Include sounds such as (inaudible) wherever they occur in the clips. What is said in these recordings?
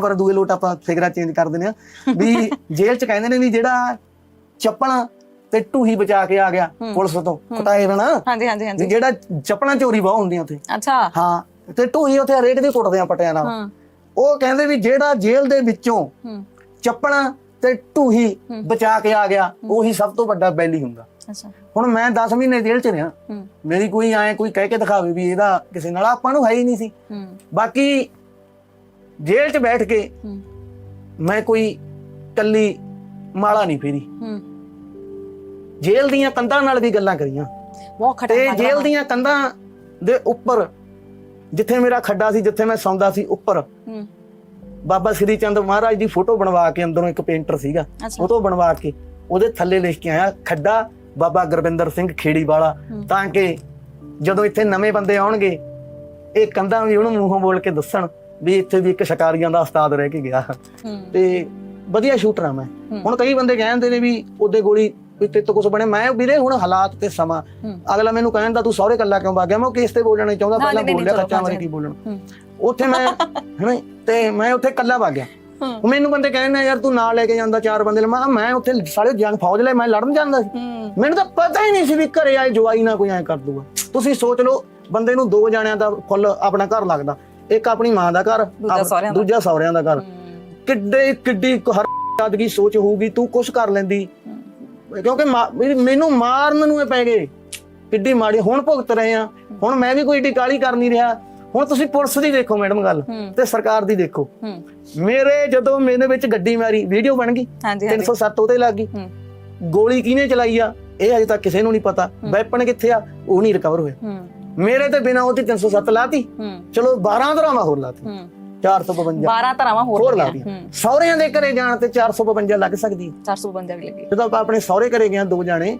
ਪਰ ਦੂਏ ਲੋਟ ਆਪਾਂ ਫਿਗਰਾ ਚੇਂਜ ਕਰ ਦਿੰਦੇ ਆ ਵੀ (laughs) ਜੇਲ੍ਹ ਚ ਕਹਿੰਦੇ ਨੇ ਵੀ ਜਿਹੜਾ ਚੱਪਲਾਂ ਤੇ ਢੂਹੀ ਬਚਾ ਕੇ ਆ ਗਿਆ ਪੁਲਿਸ ਤੋਂ ਕੁਟਾਏ ਬਣਾ ਹਾਂਜੀ ਹਾਂਜੀ ਹਾਂਜੀ। ਜਿਹੜਾ ਚੱਪਲਾਂ ਚੋਰੀ ਬਹੁਤ ਹੁੰਦੀਆਂ ਉੱਥੇ। ਅੱਛਾ। ਹਾਂ ਤੇ ਢੂਹੀ ਉੱਥੇ ਹਰੇਕ ਦੇ ਕੁੱਟਦੇ ਆ ਪਟਿਆਂ ਨਾਲ। ਉਹ ਕਹਿੰਦੇ ਵੀ ਜਿਹੜਾ ਜੇਲ੍ਹ ਦੇ ਵਿੱਚੋਂ ਚੱਪਲਾਂ ਤੇ ਢੂਹੀ ਬਚਾ ਕੇ ਆ ਗਿਆ ਉਹੀ ਸਭ ਤੋਂ ਵੱਡਾ ਬੈਲੀ ਹੁੰਦਾ। ਅੱਛਾ। ਹੁਣ ਮੈਂ 10 ਮਹੀਨੇ ਜੇਲ੍ਹ ਚ ਰਿਹਾ। ਮੇਰੀ ਕੋਈ ਐ ਕੋਈ ਕਹਿ ਕੇ ਦਿਖਾਵੇ ਵੀ ਇਹਦਾ ਕਿਸੇ ਨਾਲ ਆਪਾਂ ਨੂੰ ਹੈ ਹੀ ਨਹੀਂ ਸੀ। ਬਾਕੀ ਜੇਲ੍ਹ 'ਚ ਬੈਠ ਕੇ ਮੈਂ ਕੋਈ ਕੱਲੀ ਮਾਲਾ ਨਹੀਂ ਫੇਰੀ। ਜੇਲ੍ਹ ਦੀਆਂ ਕੰਧਾਂ ਨਾਲ ਵੀ ਗੱਲਾਂ ਕਰੀਆਂ। ਬਹੁਤ ਤੇ ਖਤਰਨਾਕ ਜੇਲ੍ਹ ਦੀਆਂ ਕੰਧਾਂ ਦੇ ਉੱਪਰ ਜਿੱਥੇ ਮੇਰਾ ਖੱਡਾ ਸੀ ਜਿੱਥੇ ਮੈਂ ਸੌਂਦਾ ਸੀ ਉੱਪਰ ਹੂੰ। ਬਾਬਾ ਸ੍ਰੀ ਚੰਦ ਮਹਾਰਾਜ ਦੀ ਫੋਟੋ ਬਣਵਾ ਕੇ ਅੰਦਰੋਂ ਇੱਕ ਪੇਂਟਰ ਸੀਗਾ। ਅੱਛਾ। ਫੋਟੋ ਬਣਵਾ ਕੇ ਉਹਦੇ ਥੱਲੇ ਲਿਖ ਕੇ ਆਇਆ ਖੱਡਾ ਬਾਬਾ ਗੁਰਵਿੰਦਰ ਸਿੰਘ ਖੇੜੀ ਵਾਲਾ। ਤਾਂ ਕਿ ਜਦੋਂ ਇੱਥੇ ਨਵੇਂ ਬੰਦੇ ਆਉਣਗੇ ਇਹ ਕੰਧਾਂ ਵੀ ਉਹਨੂੰ ਮੂੰਹੋਂ ਬੋਲ ਕੇ ਦੱਸਣ। ਵੀ ਇੱਥੇ ਵੀ ਇੱਕ ਸ਼ਿਕਾਰੀਆਂ ਦਾ ਉਸਤਾਦ ਰਹਿ ਕੇ ਗਿਆ। ਤੇ ਵਧੀਆ ਸ਼ੂਟਰ ਆ ਮੈਂ। ਹੁਣ ਕਈ ਬੰਦੇ ਕਹਿੰਦੇ ਨੇ ਵੀ ਉਹਦੇ ਗੋਲੀ ਵੀ ਤੇ ਤੋਂ ਕੁਝ ਬਣੇ ਮੈਂ ਵੀਰੇ ਹੁਣ ਹਾਲਾਤ ਤੇ ਸਮਾਂ। ਅਗਲਾ ਮੈਨੂੰ ਕਹਿੰਦਾ ਤੂੰ ਸਹੁਰੇ ਕੱਲਾ ਕਿਉਂ ਵਗ ਗਿਆ? ਮੈਂ ਕੇਸ ਤੇ ਬੋਲਣਾ ਚਾਹੁੰਦਾ ਪਹਿਲਾਂ ਬੋਲ ਲਿਆ ਕੱਚਾ ਮਾਰੇ ਕੀ ਬੋਲਣਾ। ਉੱਥੇ ਮੈਂ ਹਨਾ ਤੇ ਮੈਂ ਉੱਥੇ ਕੱਲਾ ਵਗ ਗਿਆ। ਹੂੰ। ਮੈਨੂੰ ਬੰਦੇ ਕਹਿੰਦੇ ਯਾਰ ਤੂੰ ਨਾਲ ਲੈ ਕੇ ਜਾਂਦਾ ਚਾਰ ਬੰਦੇ ਲੈ। ਮੈਂ ਉੱਥੇ ਸਾਰੇ ਜੰਗ ਫੌਜ ਲੈ ਮੈਂ ਲੜਨ ਜਾਂਦਾ ਸੀ। ਮੈਨੂੰ ਤਾਂ ਪਤਾ ਹੀ ਨਹੀਂ ਸੀ ਵੀ ਘਰੇ ਆਏ ਜਵਾਈ ਨਾ ਕੋਈ ਐ ਕਰ ਦੂਗਾ। ਤੁਸੀਂ ਸੋਚ ਲਓ ਬੰਦੇ ਨੂੰ ਦੋ ਜਾਣਿਆਂ ਦਾ ਫੁੱਲ ਆਪਣਾ ਘਰ ਲੱਗਦਾ। ਇੱਕ ਆਪਣੀ ਮਾਂ ਦਾ ਘਰ ਦੂਜਾ ਸਹੁਰਿਆਂ ਦਾ। ਦੂਜਾ ਸਹੁਰਿਆਂ ਦਾ ਘਰ। ਕਿੱਡੇ ਕਿੱਡੀ ਕੁ ਹਰ ਆਦਗੀ ਸੋਚ ਹੋਊਗੀ ਤੂੰ ਕੁਛ ਕਰ ਲੈਂਦੀ। ਕਿਉਂਕਿ ਮਾ- ਮੈਨੂੰ ਮਾਰਨ ਨੂੰ ਇਹ ਪੈ ਗਏ। ਕਿੱਡੀ ਮਾੜੀ ਹੁਣ ਭੁਗਤ ਰਹੇ ਆ। ਹੁਣ ਮੈਂ ਵੀ ਕੋਈ ਏਡੀ ਕਾਲੀ ਕਰ ਨਹੀਂ ਰਿਹਾ। ਹੁਣ ਤੁਸੀਂ ਪੁਲਿਸ ਦੀ ਦੇਖੋ ਮੈਡਮ ਗੱਲ ਹੂੰ। ਤੇ ਸਰਕਾਰ ਦੀ ਦੇਖੋ। ਹੂੰ। ਮੇਰੇ ਜਦੋਂ ਮੇਰੇ ਵਿੱਚ ਗੱਡੀ ਮਾਰੀ ਵੀਡੀਓ ਬਣ ਗਈ। ਹਾਂਜੀ ਹਾਂਜੀ। 307 ਉਹਤੇ ਲੱਗ ਗਈ। ਹੂੰ। ਗੋਲੀ ਕਿਹਨੇ ਚਲਾਈ ਆ? ਇਹ ਅਜੇ ਤੱਕ ਕਿਸੇ ਨੂੰ ਨਹੀਂ ਪਤਾ। ਵੈਪਨ ਕਿੱਥੇ ਆ? ਉਹ ਨਹੀਂ ਰਿਕਵਰ ਹੋਇਆ ਹੂੰ। ਮੇਰੇ ਤੇ ਬਿਨਾ ਉਹਦੀ 307 ਲਾਤੀ। ਚਲੋ 12 ਧਰਾਵਾਂ ਹੋਰ ਲਾਤੀ। ਹੂੰ। 452 12 ਧਰਾਵਾਂ ਹੋਰ ਹੋਰ ਲੱਗੀਆਂ। ਲਾਤੀ। ਸਹੁਰਿਆਂ ਦੇ ਘਰੇ ਜਾਣ ਤੇ 452 ਲੱਗ ਸਕਦੀ। ਹੈ 400 ਬੰਦੇ ਵੀ ਲੱਗੇ। ਜਦੋਂ ਆਪਾਂ ਆਪਣੇ ਸਹੁਰੇ ਘਰੇ ਗਏ ਦੋ ਜਾਣੇ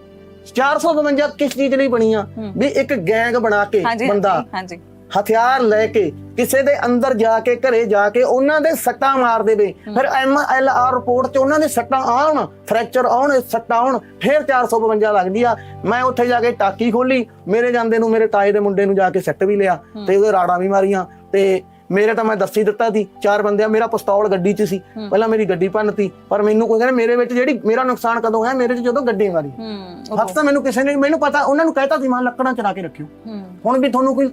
452 ਕਿਸ ਚੀਜ਼ ਲਈ ਬਣੀ ਆ ਹੂੰ। ਵੀ ਇੱਕ ਗੈਂਗ ਬਣਾ ਕੇ ਬੰਦਾ ਹਾਂਜੀ। ਹਥਿਆਰ ਲੈ ਕੇ ਕਿਸੇ ਦੇ ਅੰਦਰ ਜਾ ਕੇ ਘਰੇ ਜਾ ਕੇ ਉਹਨਾਂ ਦੇ ਸੱਟਾਂ ਮਾਰ ਦੇਵੇ। ਫਿਰ ਐਮ ਐਲ ਆਰ ਰਿਪੋਰਟ 'ਚ ਉਹਨਾਂ ਦੇ ਸੱਟਾਂ ਆਉਣ ਫ੍ਰੈਕਚਰ ਆਉਣ ਸੱਟਾਂ ਆਉਣ ਫਿਰ 452 ਲੱਗਦੀ ਆ। ਮੈਂ ਉੱਥੇ ਜਾ ਕੇ ਟਾਕੀ ਖੋਲੀ ਮੇਰੇ ਜਾਂਦੇ ਨੂੰ ਮੇਰੇ ਤਾਏ ਦੇ ਮੁੰਡੇ ਨੂੰ ਜਾ ਕੇ ਸੱਟ ਵੀ ਲਿਆ ਤੇ ਉਹਦੇ ਰਾੜਾਂ ਵੀ ਮਾਰੀਆਂ। ਤੇ ਮੇਰੇ ਤਾਂ ਮੈਂ ਦੱਸੀ ਦਿੱਤਾ ਸੀ ਚਾਰ ਬੰਦਿਆਂ ਮੇਰਾ ਪਿਸਤੌਲ ਗੱਡੀ 'ਚ ਸੀ। ਪਹਿਲਾਂ ਮੇਰੀ ਗੱਡੀ ਭੰਨਤੀ ਪਰ ਮੈਨੂੰ ਕੋਈ ਕਹਿੰਦਾ ਮੇਰੇ ਵਿੱਚ ਜਿਹੜੀ ਮੇਰਾ ਨੁਕਸਾਨ ਕਦੋਂ ਹੋਇਆ ਮੇਰੇ 'ਚ ਜਦੋਂ ਗੱਡੀ ਮਾਰੀ। ਹੂੰ ਹੱਥ ਤਾਂ ਮੈਨੂੰ ਕਿਸੇ ਨੇ ਮੈਨੂੰ ਪਤਾ ਉਹਨਾਂ ਨੂੰ ਕਹਿਤਾ ਸੀ ਮਾਂ ਲੱਕੜਾਂ ਚਰਾ ਕੇ ਰੱਖਿਓ। ਹੂੰ। ਹੁਣ ਵੀ ਤੁਹਾਨੂੰ ਕੋਈ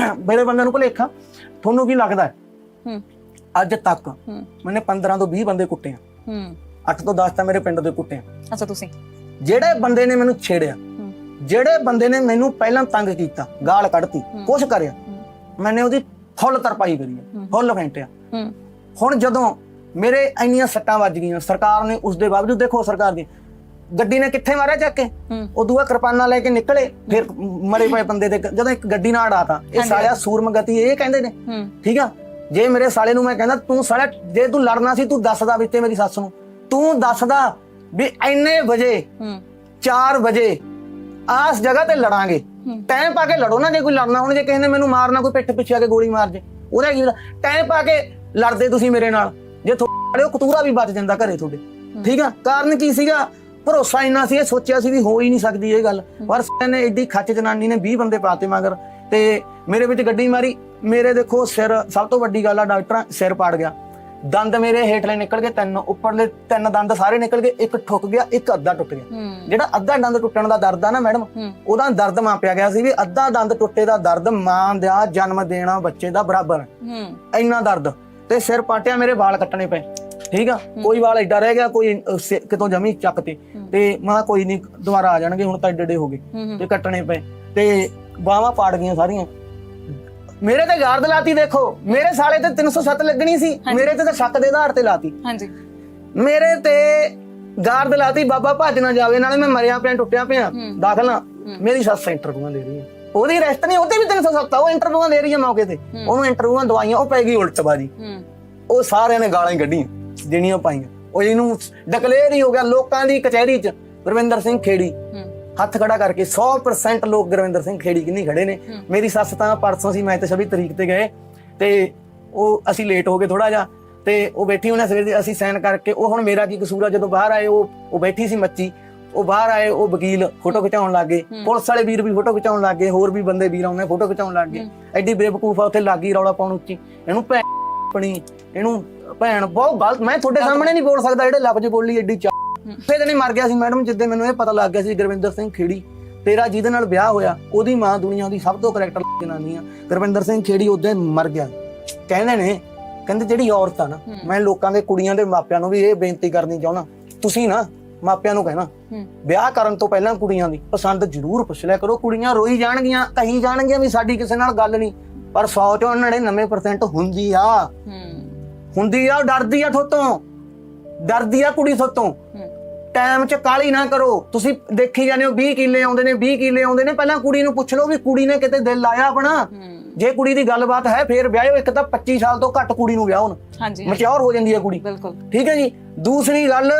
ਮੇਰੇ ਬੰਦੇ ਨੂੰ ਭੁਲੇਖਾ ਤੁਹਾਨੂੰ ਕੀ ਲੱਗਦਾ ਹੈ? ਹੂੰ। ਅੱਜ ਤੱਕ ਹੂੰ। ਮੈਨੇ 15 ਤੋਂ 20 ਬੰਦੇ ਕੁੱਟੇ ਆ। ਹੂੰ। 8 ਤੋਂ 10 ਤਾਂ ਮੇਰੇ ਪਿੰਡ ਦੇ ਕੁੱਟੇ ਆ। ਅੱਛਾ ਤੁਸੀਂ? ਜਿਹੜੇ ਬੰਦੇ ਨੇ ਮੈਨੂੰ ਛੇੜਿਆ ਜਿਹੜੇ ਬੰਦੇ ਨੇ ਮੈਨੂੰ ਪਹਿਲਾਂ ਤੰਗ ਕੀਤਾ ਗਾਲ ਕੱਢਤੀ ਕੁਛ ਕਰਿਆ ਮੈਨੇ ਉਹਦੀ ਫੁੱਲ ਤਰਪਾਈ ਕਰੀ ਫੁੱਲ ਫੈਂਟਿਆ। ਹੁਣ ਜਦੋਂ ਮੇਰੇ ਇੰਨੀਆਂ ਸੱਟਾਂ ਵੱਜ ਗਈਆਂ ਸਰਕਾਰ ਨੇ ਉਸ ਦੇ ਬਾਵਜੂਦ ਦੇਖੋ ਸਰਕਾਰ ਦੀ ਗੱਡੀ ਨੇ ਕਿੱਥੇ ਮਾਰਿਆ ਚੱਕ ਕੇ? ਉਹ ਦੂਆ ਕਿਰਪਾਨਾਂ ਲੈ ਕੇ ਨਿਕਲੇ ਫਿਰ ਮਰੇ ਪਏ ਬੰਦੇ ਦੇ ਜਦੋਂ ਇੱਕ ਗੱਡੀ ਨਾਲ ਅੜਾਤਾ ਇਹ ਸਾਲਿਆ ਸੂਰਮ ਗਤੀ ਇਹ ਕਹਿੰਦੇ ਨੇ। ਠੀਕ ਆ? ਜੇ ਮੇਰੇ ਸਾਲੇ ਨੂੰ ਮੈਂ ਕਹਿੰਦਾ ਤੂੰ ਸਾਲਿਆ ਜੇ ਤੂੰ ਲੜਨਾ ਸੀ ਤੂੰ ਦੱਸਦਾ ਵਿੱਚੇ ਮੇਰੀ ਸੱਸ ਨੂੰ। ਤੂੰ ਦੱਸਦਾ ਵੀ ਇੰਨੇ ਵਜੇ ਹੂੰ। 4 ਵਜੇ ਆਸ ਜਗ੍ਹਾ ਤੇ ਲੜਾਂਗੇ। ਟਾਈਮ ਪਾ ਕੇ ਲੜੋ ਨਾ ਜੇ ਕੋਈ ਲੜਨਾ ਹੁਣ ਜੇ ਕਿਸੇ ਨੇ ਮੈਨੂੰ ਮਾਰਨਾ ਕੋਈ ਪਿੱਠ ਪਿੱਛੇ ਆ ਕੇ ਗੋਲੀ ਮਾਰ ਜੇ। ਉਹਦਾ ਕੀ ਟਾਈਮ ਪਾ ਕੇ ਲੜਦੇ ਤੁਸੀਂ ਮੇਰੇ ਨਾਲ। ਜੇ ਤੁਹਾਡੇ ਕਤੂਰਾ ਵੀ ਬਚ ਜਾਂਦਾ ਘਰੇ ਤੁਹਾਡੇ। ਠੀਕ ਆ? ਕਾਰਨ ਕੀ ਸੀਗਾ? ਭਰੋਸਾ ਇੰਨਾ ਸੀ ਇਹ ਸੋਚਿਆ ਸੀ ਵੀ ਹੋ ਹੀ ਨਹੀਂ ਸਕਦੀ ਇਹ ਗੱਲ। ਪਰ ਨੇ ਐਡੀ ਖੱਚ ਜਨਾਨੀ ਨੇ 20 ਬੰਦੇ ਪਾਤੇ ਮਗਰ ਤੇ ਮੇਰੇ ਵਿੱਚ ਗੱਡੀ ਮਾਰੀ। ਮੇਰੇ ਦੇਖੋ ਸਿਰ ਸਭ ਤੋਂ ਵੱਡੀ ਗੱਲ ਆ ਡਾਕਟਰਾਂ ਸਿਰ ਪਾੜ ਗਿਆ। ਦੰਦ ਮੇਰੇ ਹੇਠਲੇ ਨਿਕਲ ਗਏ ਤਿੰਨ ਉੱਪਰਲੇ ਤਿੰਨ ਦੰਦ ਸਾਰੇ ਨਿਕਲ ਗਏ ਇੱਕ ਠੁੱਕ ਗਿਆ ਇੱਕ ਅੱਧਾ ਟੁੱਟ ਗਿਆ। ਜਿਹੜਾ ਅੱਧਾ ਦੰਦ ਟੁੱਟਣ ਦਾ ਦਰਦ ਆ ਨਾ ਮੈਡਮ ਉਹਦਾ ਦਰਦ ਮਾਪਿਆ ਗਿਆ ਸੀ ਵੀ ਅੱਧਾ ਦੰਦ ਟੁੱਟੇ ਦਾ ਦਰਦ ਮਾਂ ਦਾ ਜਨਮ ਦੇਣਾ ਬੱਚੇ ਦਾ ਬਰਾਬਰ। ਇੰਨਾ ਦਰਦ। ਤੇ ਸਿਰ ਪਾਟਿਆ ਮੇਰੇ ਵਾਲ ਕੱਟਣੇ ਪਏ। ਠੀਕ ਆ? ਕੋਈ ਵਾਲ ਏਡਾ ਰਹਿ ਗਿਆ ਕੋਈ ਅਹ, ਸਿ- ਕਿਤੋਂ ਜਮੀ ਚੱਕ ਤੇ ਤੇ ਮੈਂ ਕਿਹਾ ਕੋਈ ਨਹੀਂ ਦੁਬਾਰਾ ਆ ਜਾਣਗੇ ਹੁਣ ਤਾਂ ਏਡੇ ਏਡੇ ਹੋ ਗਏ। ਹੂੰ ਤੇ ਕੱਟਣੇ ਪਏ। ਤੇ ਬਾਹਾਂ ਪਾੜ ਗਈਆਂ ਸਾਰੀਆਂ। ਮੇਰੇ ਤੇ ਗਾਰਦ ਲਾਤੀ ਦੇਖੋ। ਮੇਰੇ ਸਾਲੇ ਤੇ 307 ਲੱਗਣੀ ਸੀ। ਮੇਰੇ ਤੇ ਤਾਂ ਸ਼ੱਕ ਦੇ ਆਧਾਰ ਤੇ ਲਾਤੀ। ਹਾਂਜੀ। ਮੇਰੇ ਤੇ ਗਾਰਦ ਲਾਤੀ ਬਾਬਾ ਭੱਜ ਨਾ ਜਾਵੇ ਨਾਲੇ ਮੈਂ ਮਰਿਆ ਪਿਆ ਟੁੱਟਿਆ ਪਿਆ। ਦਾਖਲ ਨਾ ਮੇਰੀ ਸੱਸ ਇੰਟਰਵਿਊਆਂ ਦੇ ਰਹੀ ਹੈ ਉਹਦੀ ਰੈਸਟ ਨਹੀਂ ਉਹਦੇ ਵੀ 307 ਉਹ ਇੰਟਰਵਿਊਆਂ ਦੇ ਰਹੀ ਹੈ ਮੌਕੇ ਤੇ। ਉਹਨੂੰ ਇੰਟਰਵਿਊਆਂ ਦਵਾਈਆਂ ਉਹ ਪੈ ਗਈ ਉਲਟਬਾਜੀ। ਹੂੰ। ਉਹ ਸਾਰਿਆਂ ਨੇ ਗਾਲਾਂ ਹੀ ਕੱਢੀਆਂ। ਜਿਹੜੀਆਂ ਪਾਈਆਂ। ਉਹ ਇਹਨੂੰ ਡਿਕਲੇਅਰ ਹੀ ਹੋ ਗਿਆ ਲੋਕਾਂ ਦੀ ਕਚਹਿਰੀ 'ਚ ਗੁਰਵਿੰਦਰ ਸਿੰਘ ਖੇੜੀ। ਹੱਥ ਖੜਾ ਕਰਕੇ 100% ਲੋਕ ਗੁਰਵਿੰਦਰ ਸਿੰਘ ਖੇੜੀ ਕਿੰਨੀ ਖੜੇ ਨੇ। ਮੇਰੀ ਸੱਸ ਤਾਂ ਪਰਸੋਂ ਸੀ ਮੈਂ ਤੇ 26 ਤਰੀਕ ਤੇ ਗਏ। ਤੇ ਉਹ ਅਸੀਂ ਲੇਟ ਹੋ ਗਏ ਥੋੜਾ ਜਿਹਾ। ਤੇ ਉਹ ਬੈਠੀ ਉਹਨੇ ਸਵੇਰ ਦੀ ਅਸੀਂ ਸਾਈਨ ਕਰਕੇ ਉਹ ਹੁਣ ਮੇਰਾ ਕੀ ਕਸੂਰ ਆ? ਜਦੋਂ ਬਾਹਰ ਆਏ ਉਹ ਉਹ ਬੈਠੀ ਸੀ ਮੱਚੀ। ਉਹ ਬਾਹਰ ਆਏ ਉਹ ਵਕੀਲ ਫੋਟੋ ਖਿਚਾਉਣ ਲੱਗੇ ਪੁਲਿਸ ਵਾਲੇ ਵੀਰ ਵੀ ਫੋਟੋ ਖਿਚਾਉਣ ਲੱਗੇ ਹੋਰ ਵੀ ਬੰਦੇ ਵੀਰ ਆਉਂਦੇ ਫੋਟੋ ਖਿਚਾਉਣ ਲੱਗੇ ਐਡੀ ਬੇਵਕੂਫ ਆ ਉੱਥੇ ਲੱਗੀ ਰੌਲਾ ਪਾਉਣ ਉੱਚੀ। ਇਹਨੂੰ ਆਪਣੀ ਇਹਨੂੰ ਭੈਣ ਬਹੁਤ ਗਲਤ ਮੈਂ ਤੁਹਾਡੇ ਸਾਹਮਣੇ ਨਹੀਂ ਬੋਲ ਸਕਦਾ ਜਿਹੜੇ ਲਫ਼ਜ਼ ਬੋਲੀ ਐਡੀ ਚਾ ਫੇਰ ਦਿਨ ਮਰ ਗਿਆ ਸੀ ਮੈਡਮ ਜਿੱਦੇ ਮੈਨੂੰ ਇਹ ਪਤਾ ਲੱਗ ਗਿਆ ਸੀ ਗੁਰਵਿੰਦਰ ਸਿੰਘ ਖੇੜੀ। ਤੇਰਾ ਜਿਹਦੇ ਨਾਲ ਵਿਆਹ ਹੋਇਆ ਉਹਦੀ ਮਾਂ ਦੁਨੀਆ ਦੀ ਸਭ ਤੋਂ ਕਰੈਕਟਰ ਜਨਾਨੀ ਆ। ਗੁਰਵਿੰਦਰ ਸਿੰਘ ਖੇੜੀ ਉਦੋਂ ਮਰ ਗਿਆ। ਕਹਿੰਦੇ ਨੇ ਕਹਿੰਦੇ ਜਿਹੜੀ ਔਰਤ ਆ ਨਾ ਮੈਂ ਲੋਕਾਂ ਦੇ ਕੁੜੀਆਂ ਦੇ ਮਾਪਿਆਂ ਨੂੰ ਵੀ ਇਹ ਬੇਨਤੀ ਕਰਨੀ ਚਾਹੁੰਦਾ। ਤੁਸੀਂ ਨਾ ਮਾਪਿਆਂ ਨੂੰ ਕਹਿਣਾ ਵਿਆਹ ਕਰਨ ਤੋਂ ਪਹਿਲਾਂ ਕੁੜੀਆਂ ਦੀ ਪਸੰਦ ਜ਼ਰੂਰ ਪੁੱਛ ਲਿਆ ਕਰੋ। ਕੁੜੀਆਂ ਰੋਈ ਜਾਣਗੀਆਂ ਕਹੀ ਜਾਣਗੀਆਂ ਵੀ ਸਾਡੀ ਕਿਸੇ ਨਾਲ ਗੱਲ ਨਹੀਂ। ਪਰ 100 ਚੋਂ 99% ਹੁੰਦੀ ਆ। ਹੂੰ ਹੁੰਦੀ ਆ ਉਹ ਡਰਦੀ ਆ ਥੋਤੋਂ। ਡਰਦੀ ਆ ਕੁੜੀ ਥੋਤੋਂ। ਟਾਈਮ 'ਚ ਕਾਲੀ ਨਾ ਕਰੋ। ਤੁਸੀਂ ਦੇਖੀ ਜਾਂਦੇ ਹੋ 20 ਕਿੱਲੇ ਆਉਂਦੇ ਨੇ 20 ਕਿੱਲੇ ਆਉਂਦੇ ਨੇ। ਪਹਿਲਾਂ ਕੁੜੀ ਨੂੰ ਪੁੱਛ ਲਓ ਵੀ ਕੁੜੀ ਨੇ ਕਿਤੇ ਦਿਲ ਲਾਇਆ ਆਪਣਾ? ਜੇ ਕੁੜੀ ਦੀ ਗੱਲਬਾਤ ਹੈ ਫੇਰ ਵਿਆਹੋ ਇੱਕ ਤਾਂ 25 ਸਾਲ ਤੋਂ ਘੱਟ ਕੁੜੀ ਨੂੰ ਵਿਆਹੋ ਨਾ। ਹਾਂਜੀ ਮਚਿਓਰ ਹੋ ਜਾਂਦੀ ਹੈ ਕੁੜੀ। ਬਿਲਕੁਲ। ਠੀਕ ਹੈ ਜੀ? ਦੂਸਰੀ ਗੱਲ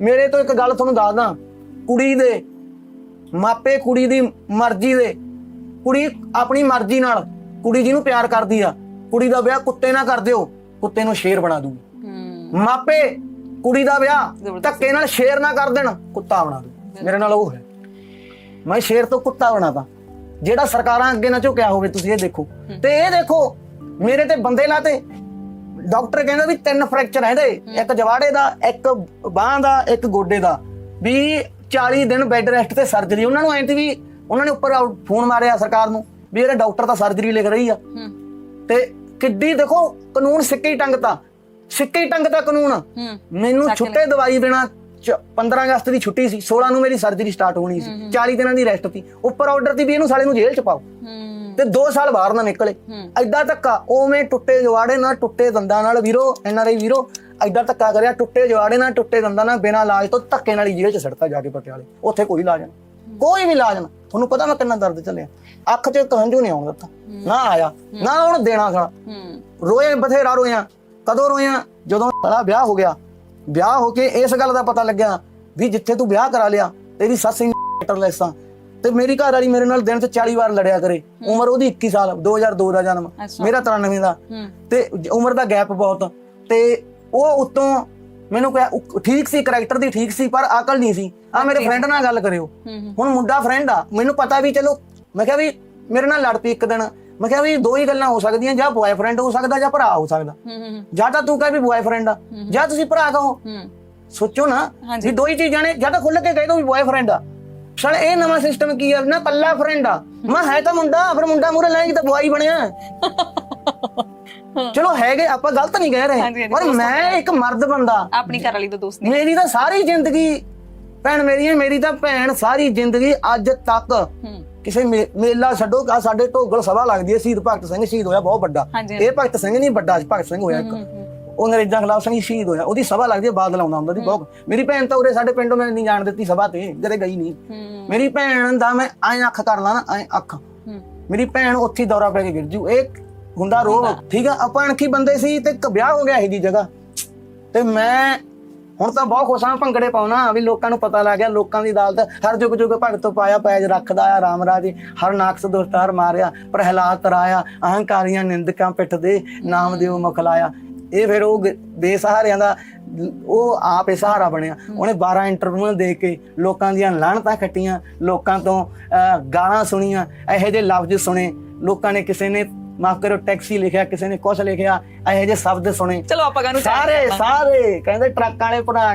ਮੇਰੇ ਤੋਂ ਇੱਕ ਗੱਲ ਤੁਹਾਨੂੰ ਦੱਸਦਾ ਕੁੜੀ ਦੇ ਮਾਪੇ ਕੁੜੀ ਦੀ ਮਰਜ਼ੀ ਦੇ। ਕੁੜੀ ਆਪਣੀ ਮਰਜ਼ੀ ਨਾਲ ਕੁੜੀ ਜਿਹਨੂੰ ਪਿਆਰ ਕਰਦੀ ਆ ਕੁੜੀ ਦਾ ਵਿਆਹ ਕੁੱਤੇ ਨਾਲ ਕਰ ਦਿਓ ਕੁੱਤੇ ਨੂੰ ਸ਼ੇਰ ਬਣਾ ਦੂਗੀ। ਹੂੰ। ਮਾਪੇ ਕੁੜੀ ਦਾ ਵਿਆਹ। ਧੱਕੇ ਨਾਲ ਸ਼ੇਰ ਨਾ ਕਰ ਦੇਣ ਕੁੱਤਾ ਬਣਾ ਦੂ। ਮੇਰੇ ਨਾਲ ਉਹ ਹੈ। ਮੈਂ ਸ਼ੇਰ ਤੋਂ ਕੁੱਤਾ ਬਣਾਤਾ। ਜਿਹੜਾ ਸਰਕਾਰਾਂ ਅੱਗੇ ਨਾ ਝੁਕਿਆ ਹੋਵੇ ਤੁਸੀਂ ਇਹ ਦੇਖੋ। ਤੇ ਇਹ ਦੇਖੋ ਮੇਰੇ ਤੇ ਬੰਦੇ ਲਾਤੇ। ਡਾਕਟਰ ਕਹਿੰਦਾ ਵੀ ਤਿੰਨ ਫ੍ਰੈਕਚਰ ਹੈ। ਇਹਦੇ ਇੱਕ ਜਵਾੜੇ ਦਾ ਇੱਕ ਬਾਹ ਦਾ ਇੱਕ ਗੋਡੇ ਦਾ। ਵੀ 40 ਦਿਨ ਬੈੱਡ ਰੈਸਟ ਤੇ ਸਰਜਰੀ। ਉਹਨਾਂ ਨੂੰ ਐਂ ਤੇ ਵੀ ਉਹਨਾਂ ਨੇ ਉੱਪਰ ਫੋਨ ਮਾਰਿਆ ਸਰਕਾਰ ਨੂੰ। ਵੀ ਇਹਦਾ ਡਾਕਟਰ ਤਾਂ ਸਰਜਰੀ ਲਿਖ ਰਹੀ ਆ। ਤੇ ਕਿੱਡੀ ਦੇਖੋ ਕਾਨੂੰਨ ਸਿੱਕੇ ਹੀ ਟੰਗਤਾ। ਸਿੱਕੇ ਹੀ ਟੰਗਤਾ ਕਾਨੂੰਨ। ਮੈਨੂੰ ਛੁੱਟੇ ਦਵਾਈ ਦੇਣਾ 15 ਅਗਸਤ ਦੀ ਛੁੱਟੀ ਸੀ 16 ਨੂੰ ਮੇਰੀ ਸਰਜਰੀ ਸਟਾਰਟ ਹੋਣੀ ਸੀ। 40 ਦਿਨਾਂ ਦੀ ਰੈਸਟ ਸੀ। ਉੱਪਰ ਆਰਡਰ ਸੀ ਵੀ ਇਹਨੂੰ ਸਾਲੇ ਨੂੰ ਜੇਲ੍ਹ ਚ ਪਾਓ। ਤੇ 2 ਸਾਲ ਬਾਹਰ ਨਾ ਨਿਕਲੇ। ਐਡਾ ਧੱਕਾ ਉਵੇਂ ਟੁੱਟੇ ਜਵਾੜੇ ਨਾਲ ਟੁੱਟੇ ਦੰਦਾਂ ਨਾਲ ਵੀਰੋ ਐਨਆਰਆਈ ਵੀਰੋ ਐਡਾ ਧੱਕਾ ਕਰਿਆ ਟੁੱਟੇ ਜਵਾੜੇ ਨਾਲ ਟੁੱਟੇ ਦੰਦਾਂ ਨਾਲ ਬਿਨਾਂ ਇਲਾਜ ਤੋਂ ਧੱਕੇ ਨਾਲ ਜੇਲ੍ਹ ਚ ਸੜਤਾ ਜਾ ਕੇ ਪਟਿਆਲੇ। ਉੱਥੇ ਕੋਈ ਇਲਾਜ ਨਹੀਂ। ਕੋਈ ਵੀ ਇਲਾਜ ਨਾ ਤੁਹਾਨੂੰ ਪਤਾ ਮੈਂ ਕਿੰਨਾ ਦਰਦ ਚੱਲਿਆ। ਅੱਖ 'ਚ ਕੰਜੂ ਨਹੀਂ ਆਉਂਦਾ ਦਿੱਤਾ। ਨਾ ਆਇਆ ਨਾ ਹੁਣ ਦੇਣਾ ਖਾ ਹੂੰ। ਰੋਏ ਬਥੇਰਾ ਰੋਇਆ। ਕਦੋਂ ਰੋਇਆ? ਜਦੋਂ ਸਾਡਾ ਵਿਆਹ ਹੋ ਗਿਆ। ਵਿਆਹ ਹੋ ਕੇ ਇਸ ਗੱਲ ਦਾ ਪਤਾ ਲੱਗਿਆ ਵੀ ਜਿੱਥੇ ਤੂੰ ਵਿਆਹ ਕਰਾ ਲਿਆ ਤੇਰੀ ਸੱਸ ਇੰਟਰਲੈਸਾਂ ਤੇ ਮੇਰੀ ਘਰ ਵਾਲੀ ਮੇਰੇ ਨਾਲ ਦਿਨ ਚ 40 ਵਾਰ ਲੜਿਆ ਕਰੇ। ਉਮਰ ਉਹਦੀ 21 ਸਾਲ 2002 ਦਾ ਜਨਮ। ਮੇਰਾ 93 ਦਾ। ਹੂੰ। ਤੇ ਉਮਰ ਦਾ ਗੈਪ ਬਹੁਤ। ਤੇ ਉਹ ਉਤੋਂ ਮੈਨੂੰ ਕਿਹਾ ਠੀਕ ਸੀ ਕੈਰੈਕਟਰ ਦੀ ਠੀਕ ਸੀ ਪਰ ਅਕਲ ਨਹੀਂ ਸੀ। ਆ ਮੇਰੇ ਫਰੈਂਡ ਨਾਲ ਗੱਲ ਕਰਿਓ। ਹੁਣ ਮੁੰਡਾ ਫਰੈਂਡ ਆ ਮੈਨੂੰ ਪਤਾ ਵੀ ਚਲੋ ਮੈਂ ਕਿਹਾ ਵੀ ਮੇਰੇ ਨਾਲ ਲੜ ਪਈ ਇੱਕ ਦਿਨ। ਮੈਂ ਕਿਹਾ ਵੀ ਦੋ ਹੀ ਗੱਲਾਂ ਹੋ ਸਕਦੀਆਂ ਜਾਂ ਬॉयਫ੍ਰੈਂਡ ਹੋ ਸਕਦਾ ਜਾਂ ਭਰਾ ਹੋ ਸਕਦਾ। ਜਾਂ ਤਾਂ ਤੂੰ ਕਹੇ ਵੀ ਬॉयਫ੍ਰੈਂਡ ਆ ਜਾਂ ਤੁਸੀਂ ਭਰਾ ਕਹੋ। ਸੋਚੋ ਨਾ ਵੀ ਦੋ ਹੀ ਚੀਜ਼ਾਂ ਨੇ ਜਾਂ ਤਾਂ ਖੁੱਲ ਕੇ ਕਹਿ ਦੋ ਵੀ ਬॉयਫ੍ਰੈਂਡ ਆ। ਸਰ ਇਹ ਨਵਾਂ ਸਿਸਟਮ ਕੀ ਆ? ਨਾ ਕੱਲਾ ਫਰੈਂਡ ਆ। ਮੈਂ ਹੈ ਤਾਂ ਮੁੰਡਾ ਫਿਰ ਮੁੰਡਾ ਮੂਰੇ ਲਾਏਗੀ ਤਾਂ ਬੁਆਈ ਬਣਿਆ। ਚਲੋ ਹੈਗੇ ਆਪਾਂ ਗਲਤ ਨਹੀਂ ਕਹਿ ਰਹੇ ਪਰ ਮੈਂ ਇੱਕ ਮਰਦ ਬੰਦਾ। ਆਪਣੀ ਘਰ ਵਾਲੀ ਦਾ ਦੋਸਤ ਨਹੀਂ। ਮੇਰੀ ਤਾਂ ਸਾਰੀ ਜ਼ਿੰਦਗੀ ਭੈਣ ਮੇਰੀ ਹੈ, ਮੇਰੀ ਤਾਂ ਭੈਣ ਸਾਰੀ ਜ਼ਿੰਦਗੀ ਅੱਜ ਤੱਕ ਕਿਸੇ ਮੇ- ਮੇਲਾ ਛੱਡੋ ਆ ਸਾਡੇ ਢੋਗਲ ਸਭਾ ਲੱਗਦੀ ਹੈ ਸ਼ਹੀਦ ਭਗਤ ਸਿੰਘ ਸ਼ਹੀਦ ਹੋਇਆ ਬਹੁਤ ਵੱਡਾ। ਇਹ ਭਗਤ ਸਿੰਘ ਨਹੀਂ ਵੱਡਾ ਭਗਤ ਸਿੰਘ ਹੋਇਆ ਇੱਕ। ਉਹ ਅੰਗਰੇਜ਼ਾਂ ਖਿਲਾਫ ਸਿੰਘ ਸ਼ਹੀਦ ਹੋਇਆ ਉਹਦੀ ਸਭਾ ਲੱਗਦੀ ਹੈ ਬਾਦਲ ਆਉਂਦਾ ਹੁੰਦਾ ਸੀ ਬਹੁਤ ਮੇਰੀ ਭੈਣ ਤਾਂ ਉਰੇ ਸਾਡੇ ਪਿੰਡੋਂ ਮੈਨੂੰ ਨਹੀਂ ਜਾਣ ਦਿੱਤੀ ਸਭਾ ਤੇ ਜਦੇ ਗਈ ਨਹੀਂ। ਮੇਰੀ ਭੈਣ ਦਾ ਮੈਂ ਐਂ ਅੱਖ ਕਰ ਲਾਂ ਐਂ ਅੱਖ। ਮੇਰੀ ਭੈਣ ਉੱਥੇ ਦੌਰਾ ਪੈ ਕੇ ਗਿਰ ਜੂ। ਇਹ ਹੁੰਦਾ ਰੋਗ। ਠੀਕ ਆ ਆਪਾਂ ਅਣਖੀ ਬੰਦੇ ਸੀ ਤੇ ਇੱਕ ਵਿਆਹ ਹੋ ਗਿਆ ਇਹ ਜੀ ਜਗ੍ਹਾ। ਤੇ ਮੈਂ ਹੁਣ ਤਾਂ ਬਹੁਤ ਖੁਸ਼ ਹਾਂ ਭੰਗੜੇ ਪਾਉਣਾ ਵੀ ਲੋਕਾਂ ਨੂੰ ਪਤਾ ਲੱਗ ਗਿਆ ਲੋਕਾਂ ਦੀ ਅਦਾਲਤ ਹਰ ਜੁਗ ਜੁਗ ਭਗਤ ਪਾਇਆ ਪੈਜ ਰੱਖਦਾ ਆ ਰਾਮ ਰਾਜੇ ਹਰ ਨਾਕਸ ਦੁਸ਼ਟ ਹਰ ਮਾਰਿਆ ਪ੍ਰਹਿਲਾਦ ਤਰਾਇਆ ਅਹੰਕਾਰੀਆਂ ਨਿੰਦਕਾਂ ਪਿੱਠ ਦੇ ਨਾਮ ਦਿਓ ਮੁਖ ਲਾਇਆ। ਇਹ ਫਿਰ ਉਹ ਬੇਸਹਾਰਿਆਂ ਦਾ ਉਹ ਆਪ ਹੀ ਸਹਾਰਾ ਬਣਿਆ। ਉਹਨੇ 12 ਇੰਟਰਵਿਊਆਂ ਦੇ ਕੇ ਲੋਕਾਂ ਦੀਆਂ ਲਾਹਣਤਾਂ ਖੱਟੀਆਂ ਲੋਕਾਂ ਤੋਂ ਗਾਲਾਂ ਸੁਣੀਆਂ ਇਹੋ ਜਿਹੇ ਲਫ਼ਜ਼ ਸੁਣੇ। ਲੋਕਾਂ ਨੇ ਕਿਸੇ ਨੇ ਮਾਫ ਕਰੋ ਟੈਕਸੀ ਲਿਖਿਆ ਕਿਸੇ ਨੇ ਕੁਛ ਲਿਖਿਆ ਇਹੋ ਜਿਹੇ ਸ਼ਬਦ ਸੁਣੇ। ਚਲੋ ਆਪਾਂ ਕਾਹਨੂੰ ਸਾਰੇ ਸਾਰੇ ਕਹਿੰਦੇ ਟਰੱਕ ਵਾਲੇ ਭਰਾ